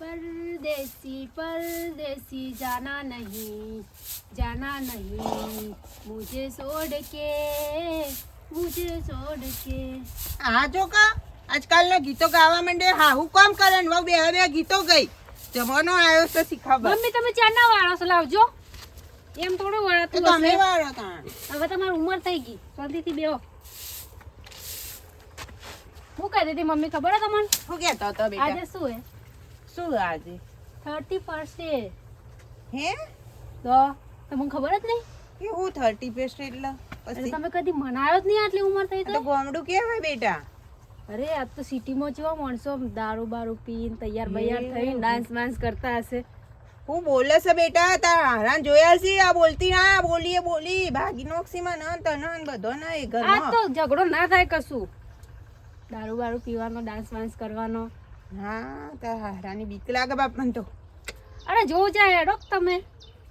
परदेसी परदेसी जाना नहीं जाना नहीं मुझे छोड़ के मुझे छोड़ के હા જો કા આજકાલના ગીતો ગાવા માંડે હા હું કોમ કરે ને વહુ બે બે ગીતો ગઈ જમાનો આવ્યો છે શીખાવા મમ્મી તમે ચારના વાળો છો લાવજો એમ થોડું તો વળાતું તમે હશે વાળો તાણ હવે તમારી ઉંમર થઈ ગઈ શાંતિથી બેહો હું કહી દીધી મમ્મી ખબર હે તમને શું કહેતો હતો આજે બેટા શું હે શું આજે? થર્ટી ફર્સ્ટ હે? તો તમને ખબર જ નહીં? કે હું થર્ટી ફર્સ્ટ એટલે? પછી? તમે કદી મનાયો જ નહીં આટલી ઉંમર થઈ તો? ગોમડું કેવાય બેટા. અરે આ તો સિટીમાં જેવા માણસો દારૂ બારૂ પીને તૈયાર બૈયાર થઈને ડાન્સ વાન્સ કરતા હશે. હું બોલે છે બેટા તારા હારાન જોયા છે? આ બોલતી ના બોલીએ બોલી. ભાગી નોક્ષીમાં ન તન ન બધો ન એ આ તો ઝઘડો ના થાય કશું. દારૂ બારૂ પીવાનો ડાન્સ વાન્સ કરવાનો. હા તારા હારાની બીક લાગે બાપ મને તો. અરે જોવું જાય હેડો તમે.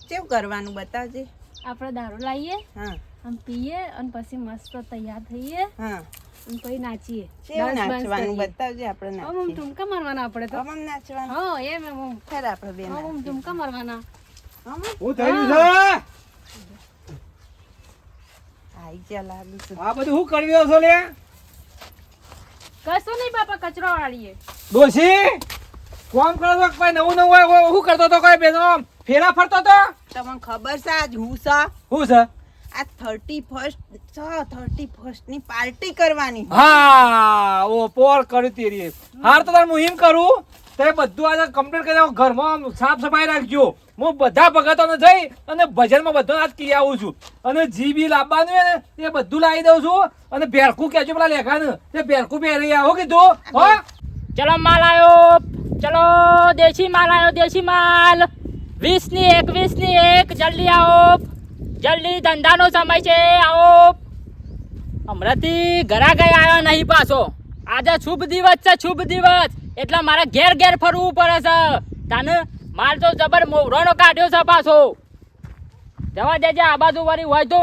કેવું કરવાનું બતાવજે આપણે દારૂ લાવીએ હા. આમ પીએ અને પછી મસ્ત તૈયાર થઈએ હા. અને પછી નાચીએ. કેવું નાચવાનું બતાવજે આપણે નાચીએ. આમ ઠુમકા મારવાના આપણે તો. આમ નાચવાનું. હા એમ એમ આમ ખરા આપણે બે આમ આમ નાચીએ. ઠુમકા મારવાના. આમ. હું થયું છે? આઈ જા લાગુ છે આ બધું હું કરી છો લે? કશું નહીં બાપા કચરો વાળીએ. ડોશી કોમ કરો તો કોઈ નવું નવું હોય? હું કરતો તો કોઈ બેનો? ફેરા ફરતો તો તમને ખબર છે આજ હું છે? હું છે? આ થર્ટી ફર્સ્ટ છ થર્ટી ફર્સ્ટની પાર્ટી કરવાની. હા ઓ પોર કર્યું તેરી હાર તો તાર મુહિમ કરું. તે બધું આજે કમ્પ્લીટ કરી. ઘરમાં સાફ સફાઈ રાખજો. હું બધા ભગતોને જઈ અને ભજનમાં બધો આજ કી આવું છું. અને જી બી લાવવાનું હોય ને એ બધું લાવી દઉં છું. અને ભેરકું કહેજો પેલા લેખાને. તે ભેરકું પહેરી આવો કીધું. હો? ચલો માલ આવ્યો ચલો દેશી માલ આવ્યો દેશી માલ. વીસની એક, વીસની એક. જલ્દી આવો. જલ્દી ધંધાનો સમય છે. આવો. હમણાંથી ઘરા ગયા આવ્યો નહીં પાછો. આજે શુભ દિવસ છે, શુભ દિવસ. એટલે મારે ઘેર ઘેર ફરવું પડે છે. તાને માલ તો જબર મોવરાનો કાઢ્યો છે પાછો. જવા દેજે આ બાજુ વાળી હોય તો.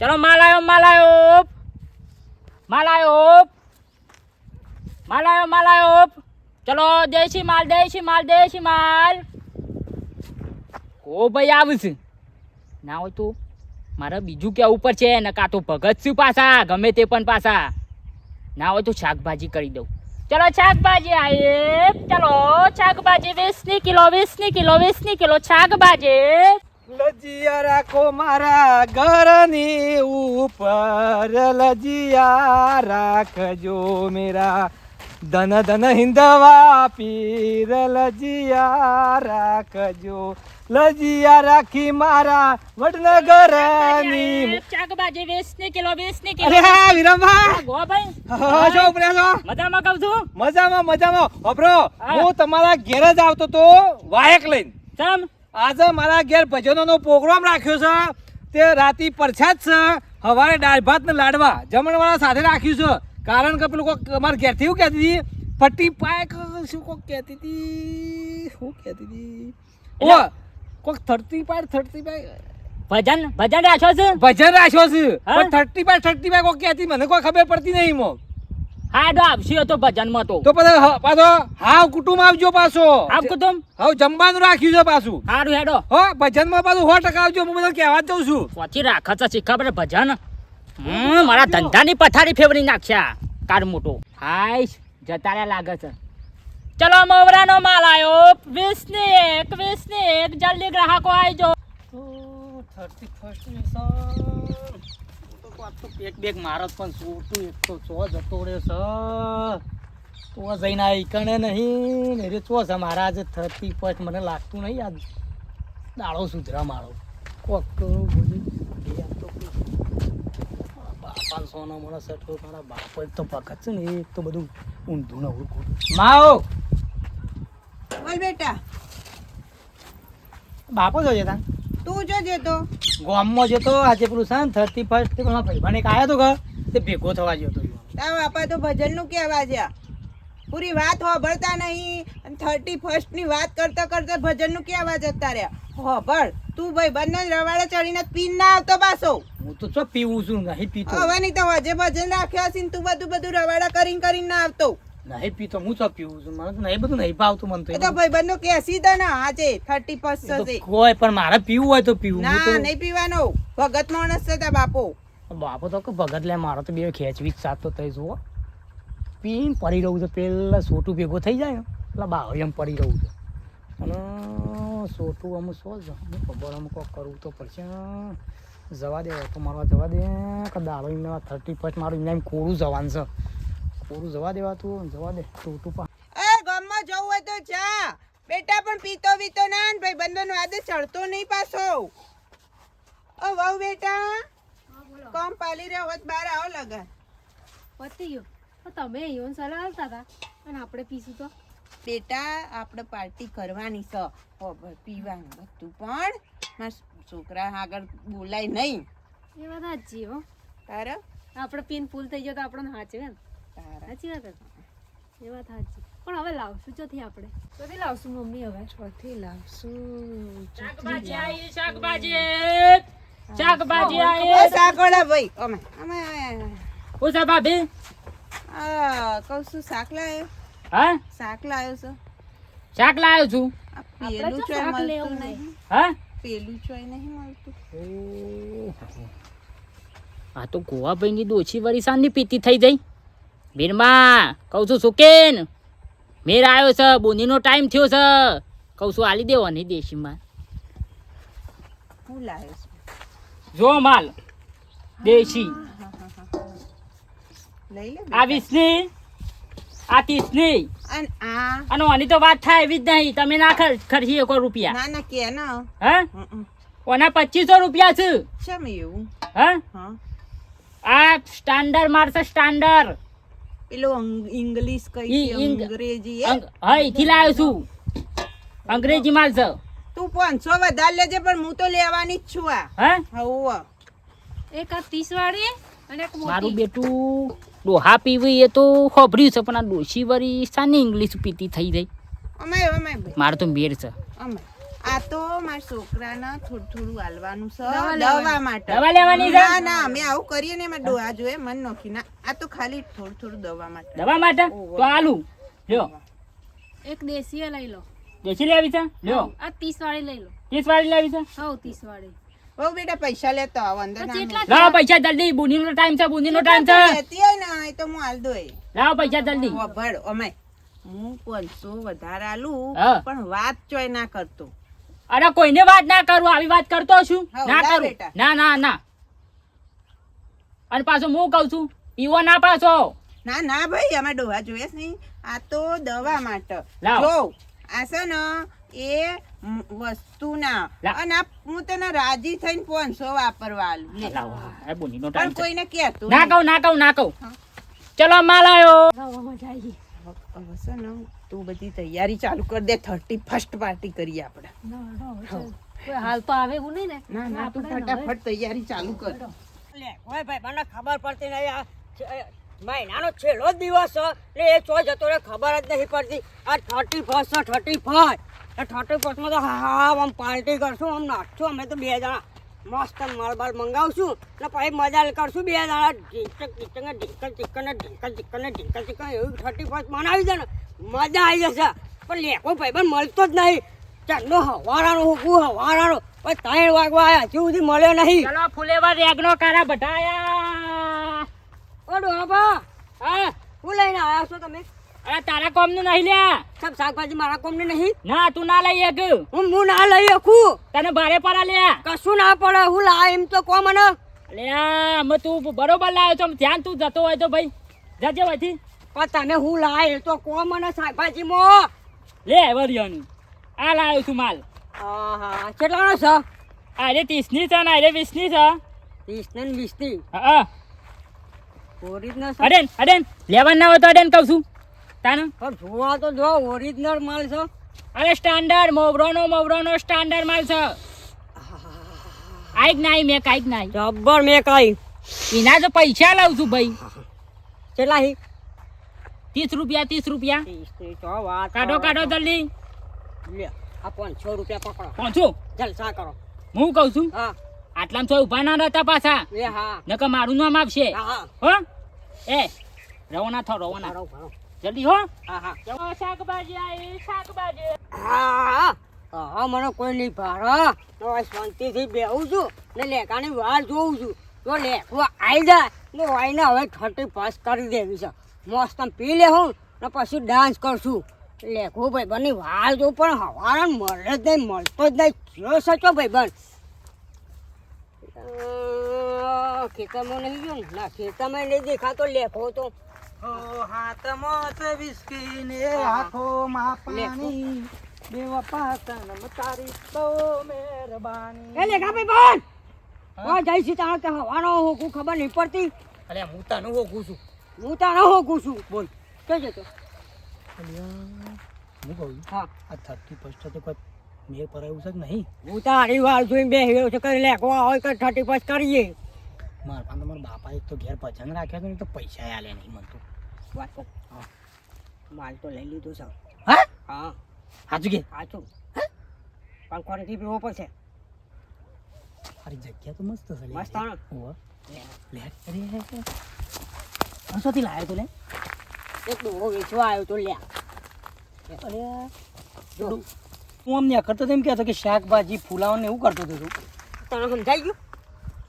ચલો માલ આવ્યો માલ આવ્યો માલ આવ્યો માલ આવ્યો માલ આવ્યો ચલો, દેશી માલ દેશી માલ દેશી માલ. ઓ ભાઈ આવશે ના હોય તો મારે બીજું ક્યાં ઉપર છે? ને કાં તો ભગત શું પાછા, ગમે તે પણ પાછા. ના હોય તો શાકભાજી કરી દઉં. ચલો, શાકભાજી આવીએ ચલો, શાકભાજી વીસની કિલો વીસની કિલો વીસની કિલો શાકભાજી. લજિયા રાખો મારા ઘરની ઉપર. લજિયા રાખજો મેરા ધન ધન હિંદવા પીર લજિયા રાખજો. લજિયા રાખી મારા વીસની કિલો વીસની અરે હા વિરમભાઈ! ગો ભાઈ. હા, શું ઉપડ્યા છો. મજામાં કહું છું? મજામાં મજામાં. અભરો હું. તમારા ઘેર જ આવતો તો વાયક લઈને. ચમ? આજે મારા ઘેર ભજનોનો પ્રોગ્રામ રાખ્યો છે. તે રાતી પરછાત છે. હવારે દાળ ભાત ને લાડવા જમણવાળા સાથે રાખ્યું છે. કારણ કે પેલું કોક અમારે ઘેરથી એવું કહેતી હતી? પટ્ટી પાય કે શું કોક કહેતી હતી? શું કહેતી હતી? ઓ કોક થર્ટી પાય થર્ટી પાય ભજન ભજન રાખ્યો છે? ભજન રાખ્યો છે? પણ થર્ટી પાર થર્ટી પાય કોક કહેતી મને કોઈ ખબર પડતી નહીં મો હા તો આવશી તો ભજનમાં તો. તો પછી હ- પાછો હાવ કુટુંબ આવજો પાછો. આવ કુટુંબ? હવે જમવાનું રાખ્યું છે પાછું. હારું હેડો. હો ભજનમાં પાછું સો ટકા આવજો હું બધા કહેવા જઉં છું. પછી રાખે છે શીખા ભજન મારા ધંધાની પથારી ફેવરી નાખ્યા. કાર મોટો. હાઈશ જતા રહ્યા લાગે છે. ચલો, મોવરાનો માલ આવ્યો વીસ ને એક વીસ ને એક જલ્દી ગ્રાહકો આવજો થર્ટી ફર્સ્ટ તો પેક બેગ મારો પણ સોટું એક તો ચો જતો રે છે તો જઈને આ ઈકણે નહીં. રે ચો છે મારા આજે થર્ટી ફર્સ્ટ મને લાગતું નહીં. આ દાડો સુધરા મારો કોક કરું બોલી એ આ તો બાપા સોનો મોના સટકો મારા બાપ જ તો પકડ છે ને એ તો બધું ઊંધું ને ઉડકું માઓ બોલ બેટા. બાપો જોજે તા તું જોજે તો ગામમાં જતો આજે પેલું છે ને થર્ટી ફર્સ્ટ તે ભાઈ ભાઈબંધ એક આવ્યો તો ઘર તે ભેગો થવા ગયો તો તારા બાપા તો ભજનનું કહેવા જ્યાં. પૂરી વાત હોભળતા નહીં. અને થર્ટી ફર્સ્ટની વાત કરતા કરતા ભજનનું કહેવા જતા રહ્યા? હોભળ. તું ભાઈ બંને રવાડે ચડીને પીન ના આવતો પાછો. હું તો શું પીવું છું નહીં પીતો. હવે નહીં તો હજે ભજન રાખ્યા છે તું બધું બધું રવાડા કરીને કરીને ના આવતો. નહીં પીતો હું તો પીવું છું? મને નહીં બધું નહીં ભાવતું મને તો તો ભાઈ ભાઈબંધો કે સીધા ને આજે થર્ટી એ ફર્સ્ટ તો પણ મારે પીવું હોય તો પીવું. ના નહીં પીવાનો. ભગત માણસ છે તા બાપો. બાપો તો કે ભગત લે મારો તો બે ખેંચવી જ સાથ તો થઈ જુઓ. પીને પડી રહું છું. પેલા સોટું ભેગો થઈ જાય ને પેલા બાવળી એમ પડી રહું છું. અને સોટું અમુક સો જ ખબર અમુક કરવું તો પડશે. જવા દે તો મારવા જવા દે. કે દાડો એમને થર્ટી ફર્સ્ટ મારું એમને એમ કોરું જવાનું છે. કોરું જવા દેવાતું જવા દે. સોટું પણ એ ગામમાં જવું હોય તો જા. બેટા પણ પીતો વીતો ના ને ભાઈ બંધો આદે ચડતો નહીં પાછો. ઓ વહુ બેટા હા કોમ પાલી રહ્યો હોત બાર આવો લગા પતી ગયું. તમે ઈવન સલાહ આવતા હતા. અને આપણે પીશું તો. બેટા આપણે પાર્ટી કરવાની છે પીવાનું બધું. પણ મારા છોકરા આગળ બોલાય નહીં. એ વાત સાચી હો. તારે? આપણે પીન ફૂલ થઈ ગયો તો આપણને સાચવે ને તારા. સાચી વાત એ વાત સાચી. પણ હવે લાવશું ચોથી આપણે. ચોથી લાવશું મમ્મી હવે? ચોથી લાવશું. શાકભાજી આવી શાકભાજી શાકભાજી આવી. સાકોડા ભાઈ. અમે અમે ઓ સા ભાભી. આ કહું છું શાક લાયો હા? શાક લાયો છે. શાક લાવ્યો છું? આ પેલું તો ચોય મળતું નહીં. હા? પેલું ચોય નહીં મળતું. આ તો ગોવાભાઈની દોછી વળી સાંજની પીતી થઈ જઈ વીરમાં કહું છું સુકેન મેર આવ્યો છે બોનીનો ટાઈમ થયો છે. કહું છું આલી દેવાની દેશીમાં હું લાયો છું. જો માલ દેશી. લઈ લે આ વીસની આ ત્રીસની અને આ. અને આની તો વાત થાય એવી જ નહીં. તમે ના ખર્ચી એકો રૂપિયા. ના ના કે ના. હા? ઓના પચીસો રૂપિયા છે. ચમ એવું? હા? હા. આ સ્ટાન્ડર્ડ મારશે સ્ટાન્ડર્ડ. પેલો ઇંગ્લિશ કઈ ઈ- છે, ઇંગ- અંગ્રેજી હા? અહીંથી લાવ્યો છું. અંગ્રેજી માલ છે તું પાંચસો વધારે લેજે પણ હું તો લેવાની જ છું આ. હા? હવ એક આ ત્રીસ વાળી અને મારું બેટું. ડોહા પીવી એ તો ખોભર્યું છે પણ આ ડોશી વળી સાની ઇંગ્લિશ પીતી થઈ જાય અમે અમે મારે તો મેર છે. અમે. આ તો મારા છોકરાને થોડું થોડું હાલવાનું છે. દવા માટે. દવા લેવાની છે? ના ના અમે આવું કરીએ ને એમાં ડોહા જોઈએ મન નોખી ના. આ તો ખાલી થોડું થોડું દવા માટે. દવા માટે? તો આલુ લ્યો. એક દેશી લઈ લો. દેશી લેવી છે? લ્યો. આ ત્રીસ વાળી લઈ લો. ત્રીસ વાળી લેવી છે? હા ત્રીસ વાળી. બહુ બેટા પૈસા લેતો આવો અંદર જેટલા પૈસા જલ્દી બુનીનો ટાઈમ છે બુનીનો ટાઈમ છે. લેતી હોય ને એ તો હું હાલ દોય. લાવ પૈસા જલ્દી. વભળ અમે હું પાંચસો વધારે આલું પણ વાત ચોય ના કરતો. અરે કોઈને વાત ના કરું આવી વાત કરતો છું. ના કરું. ના ના ના. અને પાછો હું કહું છું ઈવો ના પાછો. ના ના ભાઈ અમે ડોહા જોઈએ નહીં. આ તો દવા માટે. લાવો. જો આ છે ને એ વસ્તુના. અને હું તને રાજી થઈને પાંચસો વાપરવા આલું. લે. લાવો આ બુનીનો પણ કોઈને કહેતું ના કહું ના કહું ના કહું. ચલો માલ આવ્યો તું બધી તૈયારી ચાલુ કરી દે. થર્ટી ફર્સ્ટ પાર્ટી કરીએ આપણે. ના, ના, હવે ચાલ. કોઈ હાલ તો આવે એવું નહીં ને. ના ના તું ફટાફટ તૈયારી ચાલુ કર. લે ઓય ભાઈ મને ખબર પડતી નહીં મહિનાનો છેલ્લો દિવસ એટલે એ ચો જતો રે ખબર જ નહીં પડતી. આ થર્ટી ફર્સ્ટ છે થર્ટી ફર્સ્ટ થર્ટી ફર્સ્ટમાં તો હા હા, આમ પાર્ટી કરશું, આમ નાખશું અમે તો બે જણા મસ્ત માલબાલ મંગાવશું. ને પછી મજા કરશું બે જણા. ઢીંચક ઢીંચક ઢીંકલ ચિકન ને ઢીંકલ ચિકન ને ઢીંકલ ચિકન એવું થર્ટી ફર્સ્ટ મનાવી દે ને, મજા આવી જશે. પણ લેખો ભાઈ પણ મળતો જ નહીં. ચાંદો હવારાનો હું હવારાનો. પછી ત્રણ વાગવા આવ્યા હજુ સુધી મળ્યો નહીં. ચલો, ફૂલેવા રેગનો કારા બટાયા ઓ ડોહા હા? હું લઈને આવ્યા છો તમે? અરે તારા કોમનું નહીં લ્યા સબ શાકભાજી મારા કોમને નહીં? ના તું ના લઈ એક. હું હું ના લઈ શકું. તને ભારે પડા લ્યા કશું ના પડે હું લા એમ તો કો મને. લ્યા અમે તું બરોબર લાવ્યો છો ધ્યાન તું જતો હોય તો ભાઈ. જજે પણ તમે હું લાય એ તો કો મને શાકભાજીમાં. લે વરિયાનું. આ લાવ્યો છું માલ. આહા કેટલાનો છે? આ રે ત્રીસની છે ને અરે વીસની છે. ત્રીસ ને વીસની હા. ઓરિજિનલ અડેન અડેન લેવાનું ના હોય તો અડેન કહું છું. તાને? પણ જોવા તો જો ઓરિજિનલ માલ છે. અરે સ્ટાન્ડર્ડ મોવરોનો મોવરોનો સ્ટાન્ડર્ડ માલ છે. આઈક નાઈ મેં કાઈક નાઈ. જબ્બર મેં કઈ. એના તો પૈસા લાવું છું ભાઈ. કેટલા હી? ત્રીસ રૂપિયા ત્રીસ રૂપિયા. કાઢો કાઢો. જલ્દી. લે આ પાંચસો રૂપિયા પકડો. પહોંચો જલસા કરો. હું કહું છું. હા. આટલામાં તો ઊભા ના રહેતા પાછા. નકર મારું નામ આપશે. હો? એ રવો ના થો રવો ના ભરો ભરો જલ્દી હો. હા હા. શાકભાજી આવી શાકભાજી. હા હા મને કોઈ નહીં ભારે તો શાંતિથી બેહું છું ને લેખાની વાર જોઉં છું. તો લેખો આવી જાય ને આવીને હવે થર્ટી પાસ કરી દેવી છે. મસ્ત પી લેવું ને પછી ડાન્સ કરશું. લેખો ભાઈ બની વાર જોઉં પણ હવારે મળે જ નહીં મળતો જ નહીં. કયો સચો ભાઈ બન ખેતરમાં નહીં ગયો ને? ના ખેતરમાં નહીં દેખાતો લેખો તો. હાથમાં છે વિસ્કી ને હા. પાણી. બે વફા તારી તો મહેરબાની. એ લેખા ભાઈ જય તાણ કે હવાનો હોકું ખબર નહીં પડતી. અરે હું તને હોકું છું. હું તાણ હોકું છું. બોલ. કે જતો? હું કહું હા. આ થર્ટી ફર્સ્ટ તો કોઈ મેર પરાયું છે કે નહીં? હું તારી વાર જોઈને બે હીરો છે કઈ લેખો હોય કે થર્ટી પાસ કરીએ. મારા તમારા બાપા એક તો ઘેર ભજન રાખ્યા છે ને તો પૈસા આલે નહીં મને તો. વાત હા. માલ તો લઈ લીધો છે. હા? હા. સાચું કે? સાચું. પણ કોણથી પીવો પડશે. અરે જગ્યા તો મસ્ત છે મસ્ત હા. લે. અરે હંસોથી લાયો તો લે. એક ડોહો વેચવા આવ્યો તો લ્યા અરે જો. હું અમને કરતો તો એમ કહેતો કે શાકભાજી ફુલાવ ને એવું કરતો હતો તું. તને સમજાઈ ગયું?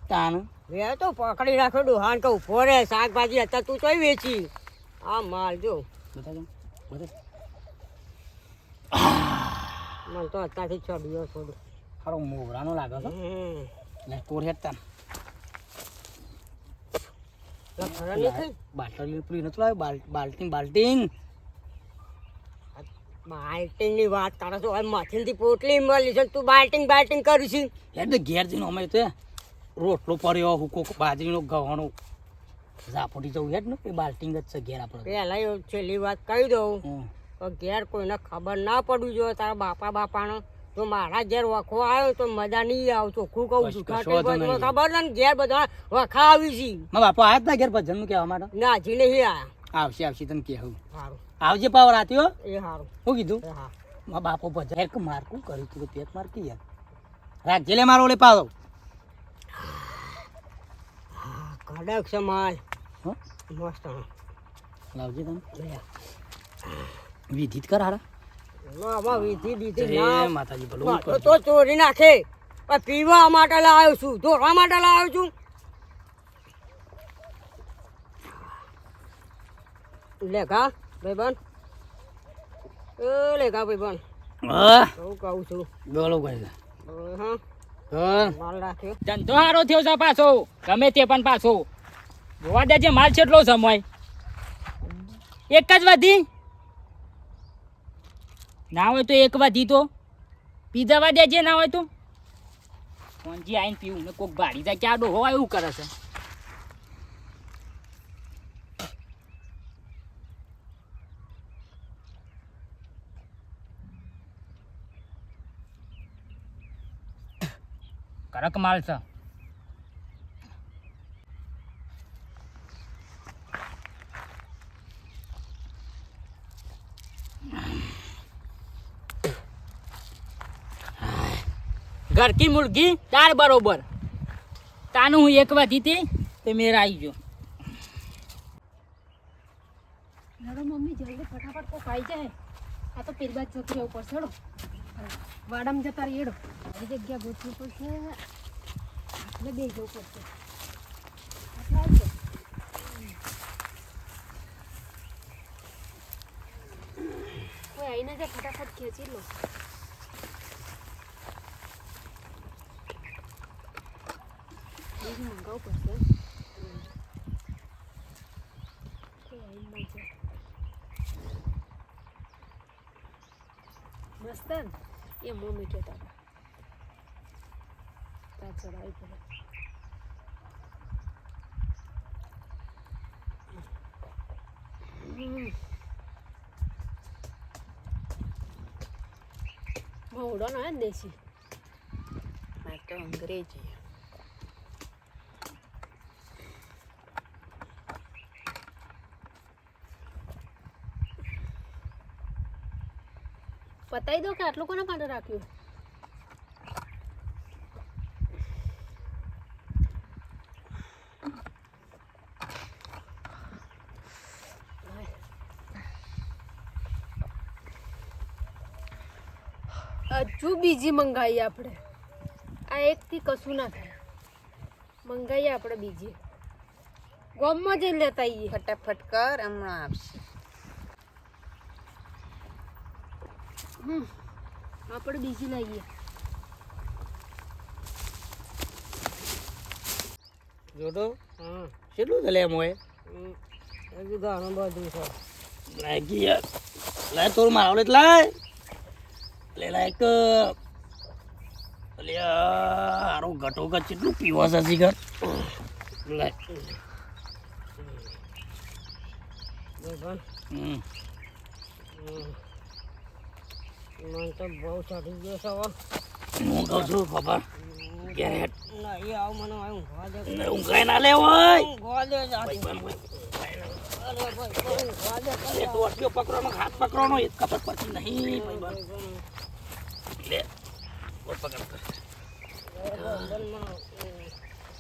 તાન. વે તો પકડી રાખ્યો ડોહાન કહું. ફોરે શાકભાજી હતા તું તોય વેચી. આ માલ જો. મને તો અત્યારથી ચડ્યો થોડું હારો મોગરાનો લાગે છે? ને ખરા નહીં બાટલી પેલી નતું લાવ્યો? બાલ બાલ્ટીન બાલ્ટીન. વાત તારે છો માથેથી પોટલી મળી છે તું બાલ્ટિંગ બાલ્ટિંગ કરીશ એટલે ઘેર જઈને અમે તો રોટલો પડ્યો હુકો બાજરીનો ગવાનો ઝાપોટી જવું હેડ ને એ બાલ્ટિંગ જ છે ઘેર આપણે. પહેલાં છેલ્લી વાત કહી દઉં. તો ઘેર કોઈને ખબર ના પડવી જોઈએ તારા બાપા બાપાનો. તો મારા ઘેર વખો આવ્યો તો મજા નહીં આવે ચોખ્ખું કહું છું. ખબર ને ઘેર બધા વખા આવી છે. મારા બાપા આવ્યા ના ઘેર ભજનનું કહેવા માટે? ના હજી નહીં આવ્યા આવશે આવશે તને કહેવું. સારું આવજે પાવ રાત્યો એ સારું શું કીધું? હા. મારા બાપો ભજન એક મારકું કર્યું તું પેટ માર કે યાર રાખજે લે મારો ઓલે પાવ. કડક છે માલ મસ્ત. લાવજે તમે વિધિત કર હારા. વિધિ ના. માતાજી ભલું તો ચોરી નાખે. પીવા માટે લાવ્યો છું. ધોવા માટે લાવ્યો છું. લેખા ભાઈબન એ લેખા ભાઈબન હા. કહું છું. બોલો ભાઈ હા. ધંધો સારો થયો છે પાછો. ગમે તે પણ પાછો. જોવા દેજે માલ છેટલો સમય એક જ વધી? ના હોય તો એક વધી તો. પીધા જવા દેજે ના હોય તો. કોણજી આવીને પીવું ને કોક ભાડી જાય ક્યાં ડોહો એવું કરે છે. કડક માલ છે. ઘર કી મુર્ગી તાર બરોબર. તાનું હું એક વાર હતી તે મેરા આવી ગયો. નડો મમ્મી, જલ્દી ફટાફટ કોક આવી જાય. આ તો પેલી બાદ જતું ઉપર ચડો વાડામાં જતા રહી આવી જગ્યા ગોઠવી પડશે. આપણે બે જવું પડશે. આટલા આવજો. કોઈ આવીને જાય ફટાફટ ખેંચી લો. બીજું મંગાવવું પડશે. જાય મસ્તન એ મમ્મી કહેતા હતા. હમ. મોવડો નો હે ને દેશી? મારે તો અંગ્રેજી પતાઈ દો કે આટલું કોના માટે રાખ્યું હજુ બીજી મંગાવીએ આપણે. આ એકથી કશું ના થાય. મંગાવીએ આપણે બીજી. ગોમમાં જઈને લેતા આવીએ ફટાફટ કર હમણાં આપશે. હમ આપણે બીજી લાવીએ જોડો હમ કેટલું થલે એમ હોય. હજુ ઘણું બધું છે. લાગી યાર લાય તોર મારો લાય. લે લાય એક હારો ઘટો ઘટ કેટલું પીવા છે જીગર હમ. તો બહુ ચડી ગયો છે હું. કહું છું ખબર? ઘેર નહીં આવ મને ઊંઘવા દે. ઊંઘાઈ ના લે હોય ઊંઘવા દે જાતી. ભાઈ ભાઈ અરે ભાઈ, ભાઈ, ઊંઘવા દે લે ટોટિયો પકડવાનો હાથ પકડવાનો એક ખબર પડતી નહીં લે પકડ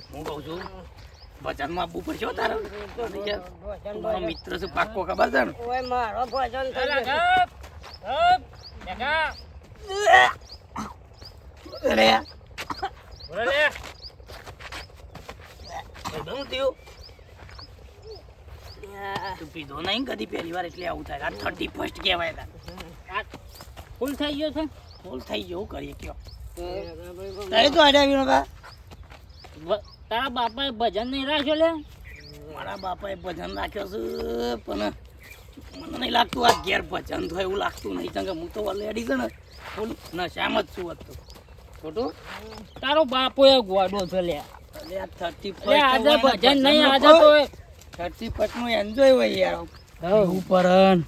હું કહું છું ભજનમાં આપવું પડશે તારે મિત્ર છે પાક્કો ખબર છે ને ઓય મારો ભજન. લે લે. બહુ થયું તું પીધો નહીં કદી પહેલી વાર એટલે આવું થાય. આ થર્ટી ફર્સ્ટ કહેવાય તા ફૂલ થઈ ગયો છે? ફૂલ થઈ ગયો હું કરીએ કયો. તારે તો વિનો બા તારા બાપાએ ભજન નહીં રાખ્યો લે? મારા બાપાએ ભજન રાખ્યો છે પણ મને નહીં લાગતું આ ઘેર ભજન થાય એવું લાગતું નહીં. કારણ કે હું તો ઓલરેડી છે ને ફૂલ નશામાં જ છું હતું ખોટું? તારો બાપો એ ગોડો છે લે. આજે ભજન નહીં આજે તો થર્ટી એન્જોય હોય યાર. હું. પરન.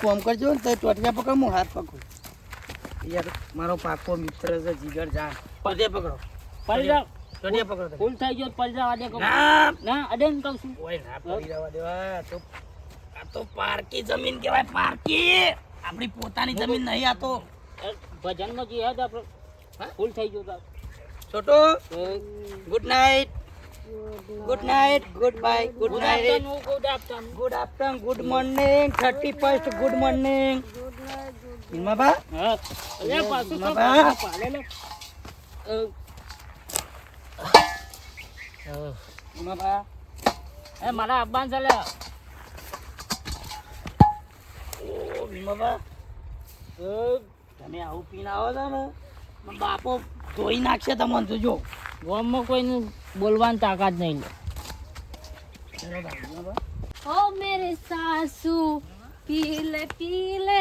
કોમ કરજો ને તો ટોટિયા પકડ હું હાથ પકડું. યાર મારો પાકો મિત્ર છે જીગર જાન. પદે પકડો. પડી જાવ. ટોટિયા પકડો ફૂલ થઈ ગયો તો પડી જાવ ના. ના અડે કહું છું. ઓય ના પડી દેવા. તો આ તો પારકી જમીન કહેવાય પારકી. આપણી પોતાની જમીન નહીં આ તો એ ભજનમાં જે હેડ ફૂલ થઈ ગયો તો. છોટો good night. Good night good bye good good night. Good afternoon. Good afternoon good morning. Thirty first good morning. Good બા હા. લે પાછું પાલે એ, મારા અબ્બાન ચાલે ઓ ભીમાબા તમે આવું પીને આવો છો ને બાપો ધોઈ નાખશે તમને જોજો ગામમાં કોઈનું બોલવાની તાકાત નહીં લે. ઓ, મેરે સાસુ, પીલે પીલે.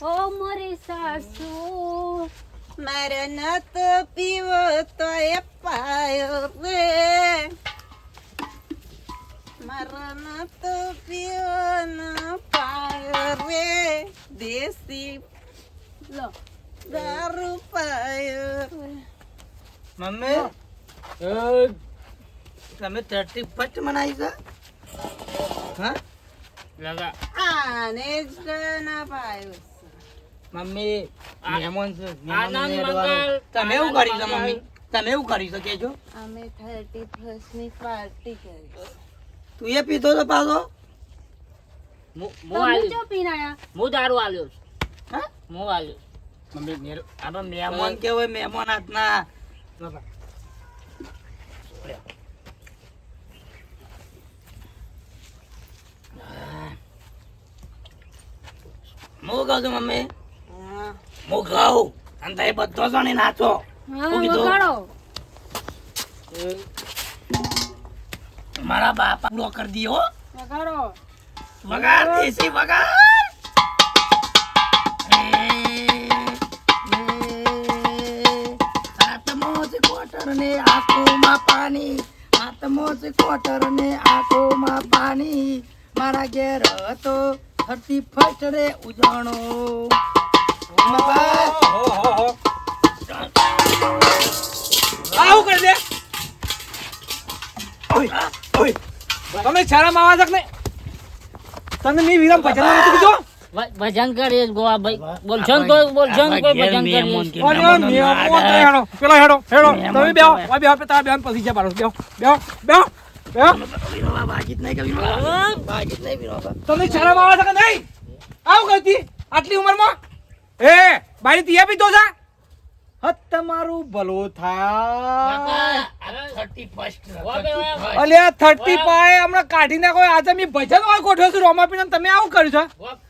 ઓ, મોરી સાસુ. મારે ન તો પીવો તો એ પાયો રે મારે ન તો પીવો ન પાયો રે દેશી લો દારૂ પાયો મમ્મી તમે થર્ટી ફર્સ્ટ મનાવી છે? હા? લગા આને જ ના પાયો મમ્મી મહેમાન છે આનંદ મંગલ, તમે એવું કરી છો મમ્મી. તમે એવું કરી છે કેજો અમે થર્ટી ફર્સ્ટની પાર્ટી કરી તું એ પીધો તો પાછો. હું હું તમે આલ્યો. ચો પીને હું દારૂ આલ્યો છું. હા? હું આલ્યો મમ્મી મેર આનો મહેમાન કેવાય મહેમાન હાથના? મુ કહું છું મમ્મી? હા અને તમે બધો જણે નાચો મારા બાપા પૂરો કરી દીયો વગાડો. વગાડ દેસી વગાડ. કોટર ને આંખોમાં પાણી. આત્મો કોટર ને આંખોમાં પાણી. મારા ઘેર હતો થર્ટી ફર્સ્ટ રે ઉજાણો. આવું કરી દે તમે શાળામાં આવા તક ને તમે મેં વિરામ ભજન નથી કીધું ભજન કરીએ ગોવા ભાઈ બોલશો ને તો બોલશો ને કોઈ ભજન કરીએ અરે, મેમો તો હેડો. પેલો હેડો, હેડો. તમે બેહો. ઓય બેહો, તારા બેહન પછી છે પાડો. બેહો, બેહો, બેહો, બેહો. શરમ આવે છે નહીં આવું કરતી આટલી ઉંમરમાં એ બારી તિયા પીતો છે હત તમારું ભલો થાય. અલ્યા થર્ટી પાય હમણાં કાઢી નાખો આજે મેં ભજન હોય ગોઠવ્યો છું રોમા પીને તમે આવું કર્યું છો?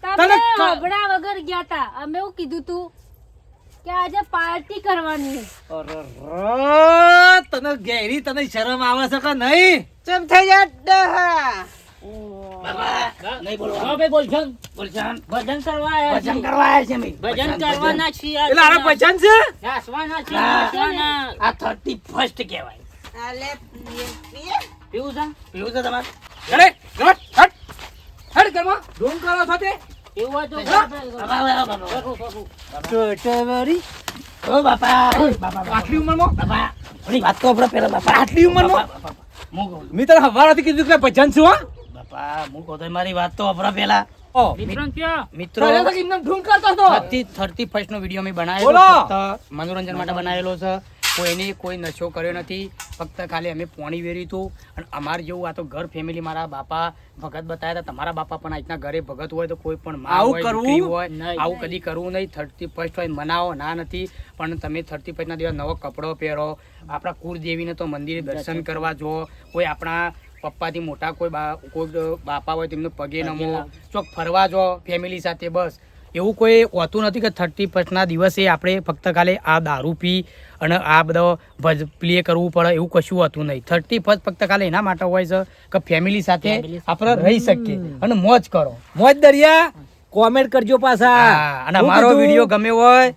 તમે તને ક- વગર ગયા તા. અમે એવું કીધું તું કે આજે પાર્ટી કરવાની અરે તને ગેરી તને શરમ આવે છે કે નહીં? ચમ થઈ જા ડહા. ગોવા ભાઈ ભજન કરવા આયા છીએ. કરવા આવ્યા છે? મેં બાપા. બાપા આટલી ઉંમરમાં? બાપા થોડી વાત તો પેલા બાપા. આટલી ઉંમરમાં? બાપા, હું કહું મેં તને હવારાથી કીધું કે ભજન છું હા. બાપા હું કહું મારી વાત તો અપરા પેલા? મિત્રો થર્ટી ફર્સ્ટ નો વીડિયો મેં બનાવેલો મનોરંજન માટે બનાવેલો છે. કોઈને કોઈ નશો કર્યો નથી. ફક્ત ખાલી અમે પોણી વેર્યું હતું. અને અમાર જેવું આ તો ઘર ફેમિલી મારા બાપા ભગત બતાવ્યા હતા. તમારા બાપા પણ આજના ઘરે ભગત હોય તો કોઈ પણ માં આવું હોય, કરવું? હોય નહીં. આવું કદી કરવું નહીં. થર્ટી ફર્સ્ટ હોય મનાવો ના નથી. પણ તમે થર્ટી ફર્સ્ટના દિવસ નવો કપડો પહેરો. આપણા કુળદેવીને તો મંદિરે દર્શન કરવા જો. કોઈ આપણા પપ્પાથી મોટા કોઈ બા કોઈ બાપા હોય તેમને પગે નમો ચોક ફરવા જો ફેમિલી સાથે બસ. એવું કોઈ હોતું નથી કે થર્ટી ફર્સ્ટના દિવસે આપણે ફક્ત ખાલી આ દારૂ પી અને આ બધો ભજ પ્લે કરવું પડે એવું કશું હોતું નહીં. થર્ટી ફર્સ્ટ ફક્ત ખાલી એના માટે હોય છે કે ફેમિલી સાથે આપણે રહી શકીએ અને મોજ કરો. મોજ દરિયા કોમેન્ટ કરજો પાછા. અને અમારો વીડિયો ગમે હોય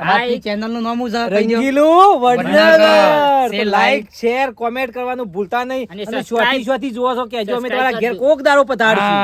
અમારી ચેનલનું નામ છે. Rangilu Vadnagar. Like share comment કરવાનું ભૂલતા નહીં. અને સ્વાતી સ્વાથી જોવો છો કેજો અમે subscribe તમારા ઘેર કોક દારો પધારશું.